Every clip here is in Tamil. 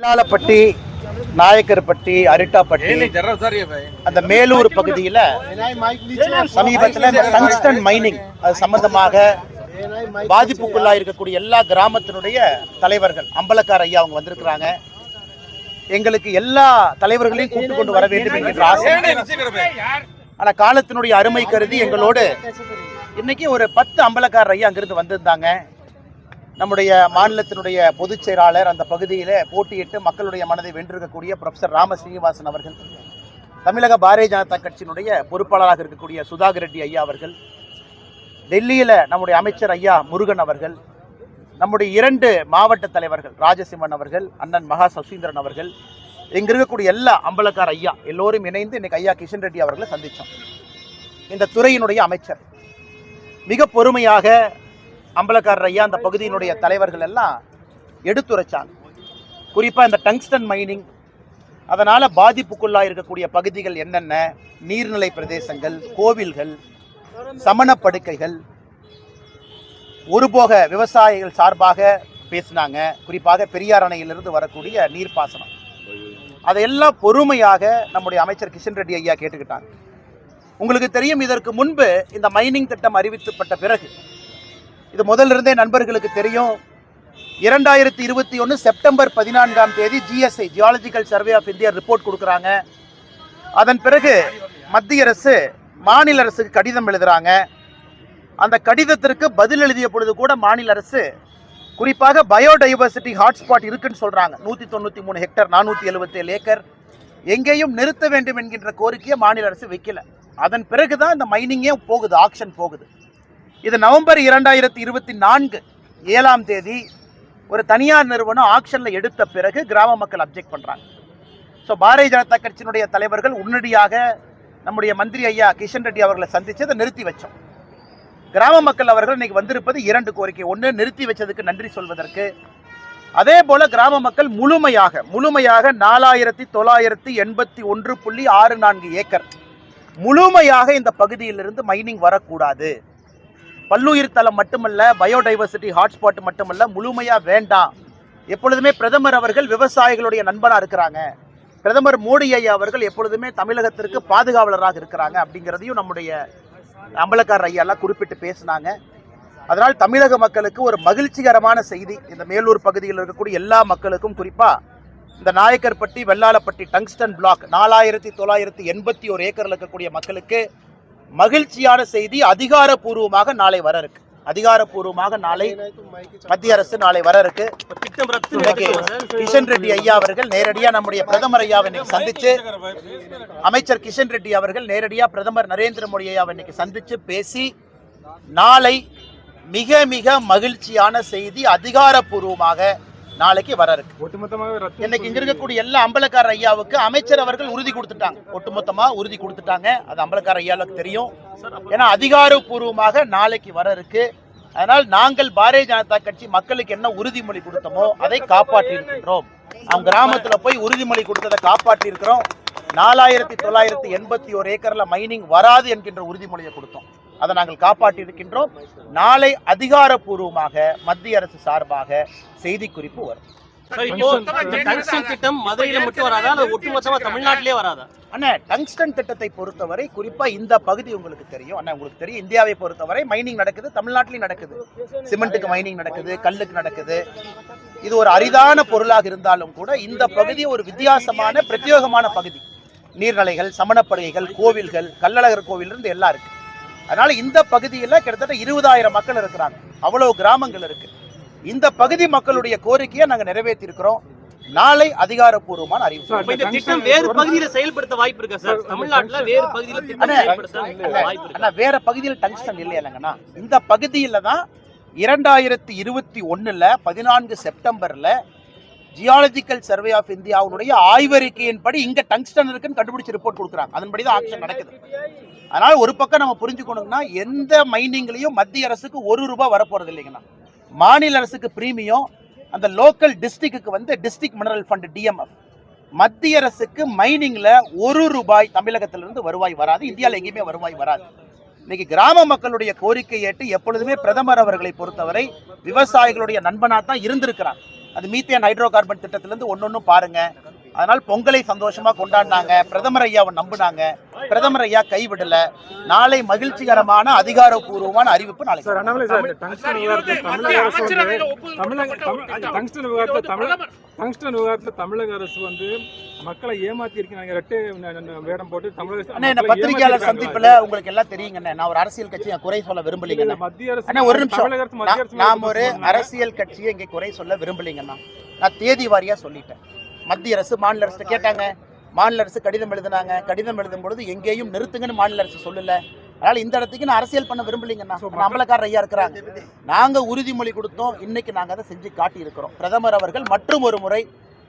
வெள்ளாளப்பட்டி நாயக்கர்பட்டி அரிட்டாப்பட்டி அந்த மேலூர் பகுதியில சமீபத்தில் டங்ஸ்டன் மைனிங் அது சம்பந்தமாக பாதிப்புக்குள்ளா இருக்கக்கூடிய எல்லா கிராமத்தினுடைய தலைவர்கள் அம்பலக்கார் ஐயா அவங்க வந்திருக்கிறாங்க. எங்களுக்கு எல்லா தலைவர்களையும் கூட்டு கொண்டு வர வேண்டும் என்கின்ற ஆசை. ஆனா காலத்தினுடைய அருமை கருதி எங்களோடு இன்னைக்கு ஒரு பத்து அம்பலக்காரர் ஐயா அங்கிருந்து வந்திருந்தாங்க. நம்முடைய மாநிலத்தினுடைய பொதுச் செயலாளர் அந்த பகுதியில் போட்டியிட்டு மக்களுடைய மனதை வென்றிருக்கக்கூடிய ப்ரொஃபசர் ராம ஸ்ரீனிவாசன் அவர்கள் தமிழக பாரதிய ஜனதா கட்சியினுடைய பொறுப்பாளராக இருக்கக்கூடிய சுதாகர் ரெட்டி ஐயா அவர்கள் டெல்லியில் நம்முடைய அமைச்சர் ஐயா முருகன் அவர்கள் நம்முடைய இரண்டு மாவட்ட தலைவர்கள் ராஜசிம்மன் அவர்கள் அண்ணன் மகா சசீந்திரன் அவர்கள் இங்கே இருக்கக்கூடிய எல்லா அம்பலக்கார ஐயா எல்லோரும் இணைந்து இன்னைக்கு ஐயா கிஷன் ரெட்டி அவர்களை சந்தித்தோம் இந்த துறையினுடைய அமைச்சர் மிக பொறுமையாக அம்பலக்காரர் ஐயா அந்த பகுதியினுடைய தலைவர்கள் எல்லாம் எடுத்துரைச்சாங்க. குறிப்பாக இந்த டங்ஸ்டன் மைனிங் அதனால் பாதிப்புக்குள்ளாக இருக்கக்கூடிய பகுதிகள் என்னென்ன? நீர்நிலை பிரதேசங்கள் கோவில்கள் சமணப்படுக்கைகள் ஒருபோக விவசாயிகள் சார்பாக பேசினாங்க. குறிப்பாக பெரியார் அணையிலிருந்து வரக்கூடிய நீர்ப்பாசனம். அதையெல்லாம் பொறுமையாக நம்முடைய அமைச்சர் கிஷன் ரெட்டி ஐயா கேட்டுக்கிட்டாங்க உங்களுக்கு தெரியும் இதற்கு முன்பு இந்த மைனிங் திட்டம் அறிவிக்கப்பட்ட பிறகு இது முதல்ல இருந்தே நண்பர்களுக்கு தெரியும். இரண்டாயிரத்தி இருபத்தி ஒன்று செப்டம்பர் பதினான்காம் தேதி GSI geological survey of India report கொடுக்குறாங்க. அதன் பிறகு மத்திய அரசு மாநில அரசுக்கு கடிதம் எழுதுகிறாங்க அந்த கடிதத்திற்கு பதில் எழுதிய பொழுது கூட மாநில அரசு குறிப்பாக பயோடைவர்சிட்டி ஹாட்ஸ்பாட் இருக்குன்னு சொல்கிறாங்க நூற்றி தொண்ணூற்றி மூணு ஹெக்டர் நானூற்றி எழுபத்தேழு ஏக்கர். எங்கேயும் நிறுத்த வேண்டும் என்கின்ற கோரிக்கையை மாநில அரசு வைக்கல. அதன் பிறகு தான் இந்த மைனிங்கே போகுது ஆக்ஷன் போகுது. இது நவம்பர் இரண்டாயிரத்தி இருபத்தி நான்கு ஏழாம் தேதி ஒரு தனியார் நிறுவனம் ஆக்ஷனில் எடுத்த பிறகு கிராம மக்கள் அப்ஜெக்ட் பண்ணுறாங்க ஸோ பாரதிய ஜனதா கட்சியினுடைய தலைவர்கள் உடனடியாக நம்முடைய மந்திரி ஐயா கிஷன் ரெட்டி அவர்களை சந்தித்து அதை நிறுத்தி வச்சோம். கிராம மக்கள் அவர்கள் இன்னைக்கு வந்திருப்பது இரண்டு கோரிக்கை. ஒன்று நிறுத்தி வச்சதுக்கு நன்றி சொல்வதற்கு. அதே போல கிராம மக்கள் முழுமையாக முழுமையாக நாலாயிரத்தி தொள்ளாயிரத்தி எண்பத்தி ஒன்று புள்ளி ஆறு நான்கு ஏக்கர். முழுமையாக இந்த பகுதியிலிருந்து மைனிங் வரக்கூடாது. பல்லுயிர் தளம் மட்டுமல்ல பயோடைவர்சிட்டி ஹாட்ஸ்பாட் மட்டுமல்ல முழுமையா வேண்டாம். எப்பொழுதுமே பிரதமர் அவர்கள் விவசாயிகளுடைய நண்பனா இருக்கிறாங்க. பிரதமர் மோடி ஐயா அவர்கள் எப்பொழுதுமே தமிழகத்திற்கு பாதுகாவலராக இருக்கிறாங்க அப்படிங்கிறதையும் நம்முடைய அம்பலக்காரர் ஐயாலாம் குறிப்பிட்டு பேசினாங்க. அதனால் தமிழக மக்களுக்கு ஒரு மகிழ்ச்சிகரமான செய்தி. இந்த மேலூர் பகுதியில் இருக்கக்கூடிய எல்லா மக்களுக்கும் குறிப்பாக இந்த நாயக்கர்பட்டி வெள்ளாளப்பட்டி டங்ஸ்டன் பிளாக் நாலாயிரத்தி தொள்ளாயிரத்தி எண்பத்தி ஒரு ஏக்கரில் இருக்கக்கூடிய மக்களுக்கு மகிழ்ச்சியான செய்தி அதிகாரப்பூர்வமாக நாளை வர இருக்கு. அதிகாரப்பூர்வமாக நாளை மத்திய அரசு நாளை வர இருக்கு. கிஷன் ரெட்டி ஐயா அவர்கள் நேரடியா நம்முடைய பிரதமர் ஐயாவை இன்னைக்கு சந்திச்சு அமைச்சர் கிஷன் ரெட்டி அவர்கள் நேரடியா பிரதமர் நரேந்திர மோடி ஐயாவை இன்னைக்கு சந்திச்சு பேசி நாளை மிக மிக மகிழ்ச்சியான செய்தி அதிகாரப்பூர்வமாக நாளைக்கு வர இருக்கு ஒட்டுமொத்தமாகவே ரத்து இன்னைக்கு இங்க இருக்கக்கூடிய எல்லா அம்பலக்கார ஐயாவுக்கு அமைச்சர் அவர்கள் உறுதி கொடுத்துட்டாங்க. ஒட்டுமொத்தமா உறுதி கொடுத்துட்டாங்க. அது அம்பலக்கார ஐயாவுக்கு தெரியும். ஏன்னா அதிகாரப்பூர்வமாக நாளைக்கு வர இருக்கு அதனால் நாங்கள் பாரதிய ஜனதா கட்சி மக்களுக்கு என்ன உறுதிமொழி கொடுத்தோமோ அதை காப்பாற்றி இருக்கின்றோம் அவங்க கிராமத்துல போய் உறுதிமொழி கொடுத்ததை காப்பாற்றி இருக்கிறோம் நாலாயிரத்தி தொள்ளாயிரத்தி எண்பத்தி ஒரு ஏக்கர்ல மைனிங் வராது என்கின்ற உறுதிமொழியை கொடுத்தோம். அதை நாங்கள் காப்பாற்றி இருக்கின்றோம். நாளை அதிகாரப்பூர்வமாக மத்திய அரசு சார்பாக செய்திக்குறிப்பு வரும். சார் இப்போ இந்த டங்ஸ்டன் திட்டம் மதுரையில மட்டும் வராதா? அல்லது ஒட்டுமொத்தமா தமிழ்நாட்டிலே வராதா? அண்ணா டங்ஸ்டன் திட்டத்தை பொறுத்தவரை குறிப்பா இந்த பகுதி உங்களுக்கு தெரியும். அண்ணா உங்களுக்கு தெரியும். இந்தியாவை பொறுத்தவரை மைனிங் நடக்குது தமிழ்நாட்டிலையும் நடக்குது. சிமெண்ட்டுக்கு மைனிங் நடக்குது கல்லுக்கு நடக்குது. இது ஒரு அரிதான பொருளாக இருந்தாலும் கூட இந்த பகுதி ஒரு வித்தியாசமான பிரத்யேகமான பகுதி. நீர்நிலைகள் சமணப்படுகைகள் கோவில்கள் கள்ளழகர் கோவில் இருந்து எல்லாம் இருக்கு. அதனால இந்த பகுதியில் கிட்டத்தட்ட இருபதாயிரம் மக்கள் இருக்கிறாங்க. அவ்வளவு கிராமங்கள் இருக்கு. இந்த பகுதி மக்களுடைய கோரிக்கையை நாங்கள் நிறைவேற்றி இருக்கிறோம் நாளை அதிகாரப்பூர்வமான அறிவிப்பு. இந்த திட்டம் வேறு பகுதியில செயல்படுத்த வாய்ப்பு இருக்கா சார்? தமிழ்நாட்டுல வேறு பகுதியில திட்டம் வேற பகுதியில் டங்ஸ்டன் இல்லையாங்கண்ணா இந்த பகுதியில தான் இரண்டாயிரத்தி இருபத்தி ஒண்ணுல பதினான்கு செப்டம்பர்ல ஜியாலஜிக்கல் சர்வே ஆஃப் இந்தியாவுடைய ஆய்வறிக்கையின்படி இங்க டங்ஸ்டன் இருக்குன்னு கண்டுபிடிச்சு ரிப்போர்ட் கொடுக்குறாங்க. அதன்படி தான் ஆக்ஷன் நடக்குது. அதனால ஒரு பக்கம் நம்ம புரிஞ்சுக்கணும்னா எந்த மைனிங்லையும் மத்திய அரசுக்கு ஒரு ரூபாய் வரப்போறது இல்லைங்கண்ணா. மாநில அரசுக்கு பிரீமியம் அந்த லோக்கல் டிஸ்ட்ரிக்ட்டுக்கு வந்து டிஸ்ட்ரிக்ட் மினரல் ஃபண்ட் டிஎம்எஃப் மத்திய அரசுக்கு மைனிங்ல ஒரு ரூபாய் தமிழகத்திலிருந்து வருவாய் வராது இந்தியாவில் எங்கேயுமே வருவாய் வராது. இன்னைக்கு கிராம மக்களுடைய கோரிக்கை ஏற்று எப்பொழுதுமே பிரதமர் அவர்களை பொறுத்தவரை விவசாயிகளுடைய நண்பனாக தான் இருந்திருக்கிறார். அது மீத்தேன் ஹைட்ரோ கார்பன் திட்டத்திலேருந்து ஒன்னொன்னும் பாருங்க. அதனால் பொங்கலை சந்தோஷமா கொண்டாடினாங்க பிரதமர் ஐயாவை நம்புனாங்க. பிரதமர் ஐயா கைவிடல. நாளை மகிழ்ச்சிகரமான அதிகாரப்பூர்வமான அறிவிப்பு நாளை. சார் அண்ணாமலை சார் இந்த டங்ஸ்டன் சார், இது விவகாரத்தை வந்து தமிழக அரசு வந்து மக்களை ஏமாத்தி இருக்காங்க ரெட்டை வேடம் போட்டு தமிழக பத்திரிகையாளர். சந்திப்புல உங்களுக்கு எல்லாம் தெரியுங்கண்ணே நான் ஒரு அரசியல் கட்சியை குறை சொல்ல விரும்பலைங்க மத்திய அரசு அண்ணா ஒரு நிமிஷம். தமிழக அரசு மத்திய அரசு நான் நாம் ஒரு. அரசியல் கட்சியை இங்கே குறை சொல்ல விரும்பலைங்கண்ணா நான் தேதி வாரியா சொல்லிட்டேன். மத்திய அரசு மாநில அரசு கேட்டாங்க. மாநில அரசு கடிதம் எழுதினாங்க. கடிதம் எழுதும் பொழுது எங்கேயும் நிறுத்துங்கன்னு மாநில அரசு சொல்லல. அதனால இந்த இடத்துக்கு நான் அரசியல் பண்ண விரும்பலைங்கண்ணா நான் அமலக்காரர் ஐயா இருக்கிறாங்க நாங்க உறுதிமொழி கொடுத்தோம். இன்னைக்கு நாங்க அதை செஞ்சு காட்டி இருக்கிறோம் பிரதமர் அவர்கள் மற்றும் ஒரு முறை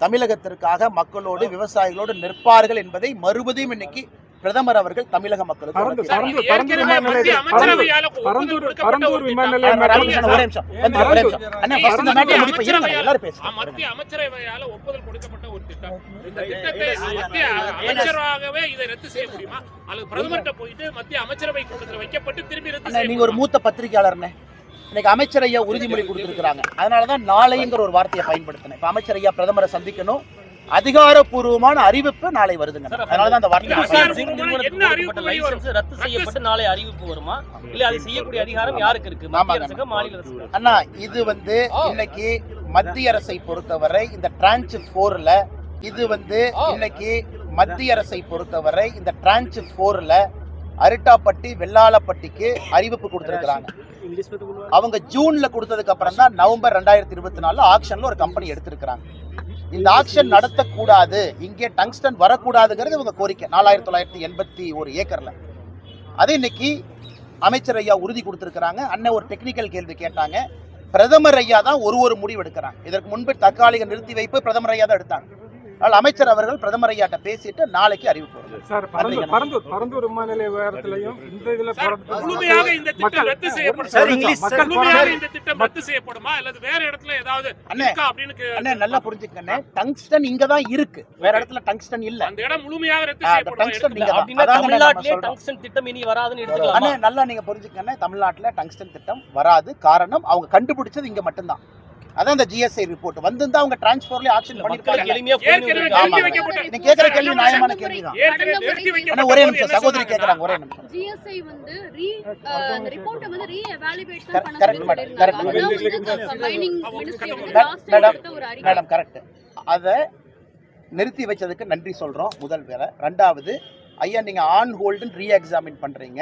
தமிழகத்திற்காக மக்களோடு விவசாயிகளோடு நிற்பார்கள் என்பதை மறுபடியும் இன்னைக்கு பிரதமர் அவர்கள் தமிழக மக்களுக்கு அமைச்சரவையால ஒப்புதல் கொடுக்கப்பட்ட ஒரு திட்டம். இந்த திட்டத்தை மத்திய அமைச்சராகவே இதை ரத்து செய்ய முடியுமா? அல்லது பிரதமர்கிட்ட போயிட்டு மத்திய அமைச்சரவை கூட்டத்தில் வைக்கப்பட்டு திரும்பி ரத்து நீங்க ஒரு மூத்த பத்திரிகையாளர்னே. இன்னைக்கு அமைச்சர் ஐயா உறுதிமொழி கொடுத்திருக்கிறாங்க. அதனால தான் நாளைங்கிற ஒரு வார்த்தையை பயன்படுத்தினேன். இப்ப அமைச்சர் ஐயா பிரதமரை சந்திக்கணும். அதிகாரப்பூர்வமான அறிவிப்பு நாளை வருதுங்க. அதனால தான் அந்த? லைசன்ஸ் ரத்து செய்யப்பட்டு நாளை அறிவிப்பு வருமா? இல்ல அதை செய்யக்கூடிய அதிகாரம் யாருக்கு இருக்கு. மத்திய அரசுக்கு மாநில அரசுக்கு? அண்ணா இது வந்து இன்னைக்கு மத்திய அரசை பொறுத்தவரை இந்த டிரான்ச் போர்ல இது வந்து இன்னைக்கு மத்திய அரசை பொறுத்தவரை இந்த டிரான்ச் போர்ல அரிட்டாப்பட்டி வெள்ளாளப்பட்டிக்கு அறிவிப்பு கொடுத்திருக்கிறாங்க. அவங்க ஜூன்ல கொடுத்ததுக்கு அப்புறம் தான் நவம்பர் ரெண்டாயிரத்தி இருபத்தி நாலுல ஆக்ஷன்ல ஒரு கம்பெனி எடுத்திருக்கிறாங்க. இந்த ஆக்ஷன் நடத்தக்கூடாது. இங்கே டங்ஸ்டன் வரக்கூடாதுங்கிறது இவங்க கோரிக்கை. நாலாயிரத்தி தொள்ளாயிரத்தி எண்பத்தி ஒரு ஏக்கரில். அது இன்னைக்கு அமைச்சர் ஐயா உறுதி கொடுத்துருக்குறாங்க. அண்ணன் ஒரு டெக்னிக்கல் கேள்வி கேட்டாங்க. பிரதமர் ஐயா தான் ஒரு ஒரு முடிவு எடுக்கிறாங்க. இதற்கு முன்பு தற்காலிக நிறுத்தி வைப்பு பிரதமர் ஐயா தான் எடுத்தாங்க. அதனால் அமைச்சர் அவர்கள் பிரதமர் ஐயாட்ட பேசிட்டு நாளைக்கு அறிவிப்பு. சார் பரந்தூர் பரந்தூர் விமான நிலைய இந்த இதுல முழுமையாக இந்த திட்டம் ரத்து செய்யப்படும். ரத்து செய்யப்படுமா? அல்லது வேற இடத்துல ஏதாவது அப்படின்னு நல்லா புரிஞ்சுக்கண்ணே டங்ஸ்டன் இங்க தான் இருக்கு. வேற இடத்துல டங்ஸ்டன் இல்ல. அந்த இடம் முழுமையாக ரத்து செய்யப்படுமா? திட்டம் இனி வராதுன்னு எடுத்துக்கலாமா? அண்ணே நல்லா நீங்க புரிஞ்சுக்கண்ணே தமிழ்நாட்டுல டங்ஸ்டன் திட்டம் வராது. காரணம் அவங்க கண்டுபிடிச்சது இங்க மட்டும்தான். அதான் இந்த ஜிஎஸ்ஐ ரிப்போர்ட் வந்திருந்தா அவங்க டிரான்ஸ்போர்ட்ல ஆக்ஷன் பண்ணிருக்காங்க நீங்க கேக்குற கேள்வி நியாயமான அண்ணா வைக்கப்பட்ட ஒரே நிமிஷம். சகோதரி கேக்குறாங்க ஒரே நிமிஷம். ஜிஎஸ்ஐ வந்து ரீ அந்த ரிப்போர்ட்டை வந்து ரீ எவாலுவேட் பண்ண correct, சொல்லி madam, சொல்லிருந்தாங்க correct, அதான் வந்து மைனிங் மினிஸ்ட்ரி வந்து madam. லாஸ்ட் madam, டைம் ஒரு அறிக்கை. மேடம் கரெக்ட் அதை நிறுத்தி வச்சதுக்கு நன்றி சொல்றோம் முதல் வேலை ரெண்டாவது ஐயா நீங்க ஆன் ஹோல்டுன்னு ரீ எக்ஸாமின் பண்றீங்க.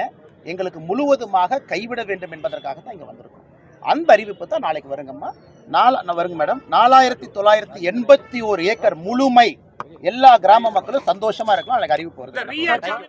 எங்களுக்கு முழுவதுமாக கைவிட வேண்டும் என்பதற்காக தான் இங்க வந்திருக்கோம். அந்த அறிவிப்பு தான் நாளைக்கு வருங்கம்மா. நாலா வருங்க மேடம். நாலாயிரத்தி தொள்ளாயிரத்தி எண்பத்தி ஒரு ஏக்கர் முழுமை எல்லா கிராம மக்களும் சந்தோஷமா இருக்கலாம் நாளைக்கு அறிவிப்பு வருது.